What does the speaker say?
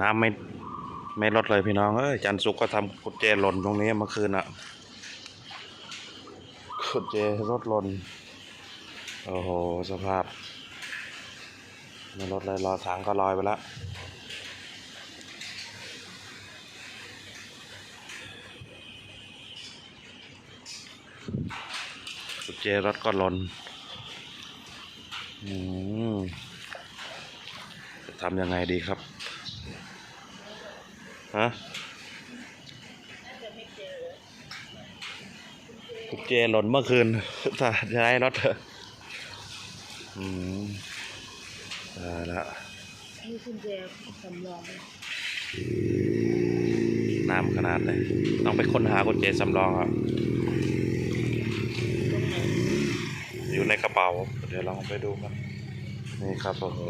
น้ำไม่ไม่ลดเลยพี่น้องเอ้ยจันสุกก็ทำกุญแจหล่นตรงนี้เมื่อคืนอะกุญแจรถหล่นโอ้โหสภาพไม่ลดเลยรอถังก็ลอยไปแล้วกุญแจรถก็หล่นอืมทำยังไงดีครับ ฮะกุญแจหล่นเมื่อคืนถ้าจะให้รถเถอะอืมตายละมีกุญแจสำรองไหมน้ำขนาดเลยต้องไปค้นหากุญแจสำรองอะตรงไหนอยู่ในกระเป๋า เดี๋ยวลองไปดูกันนี่ครับโอ้โห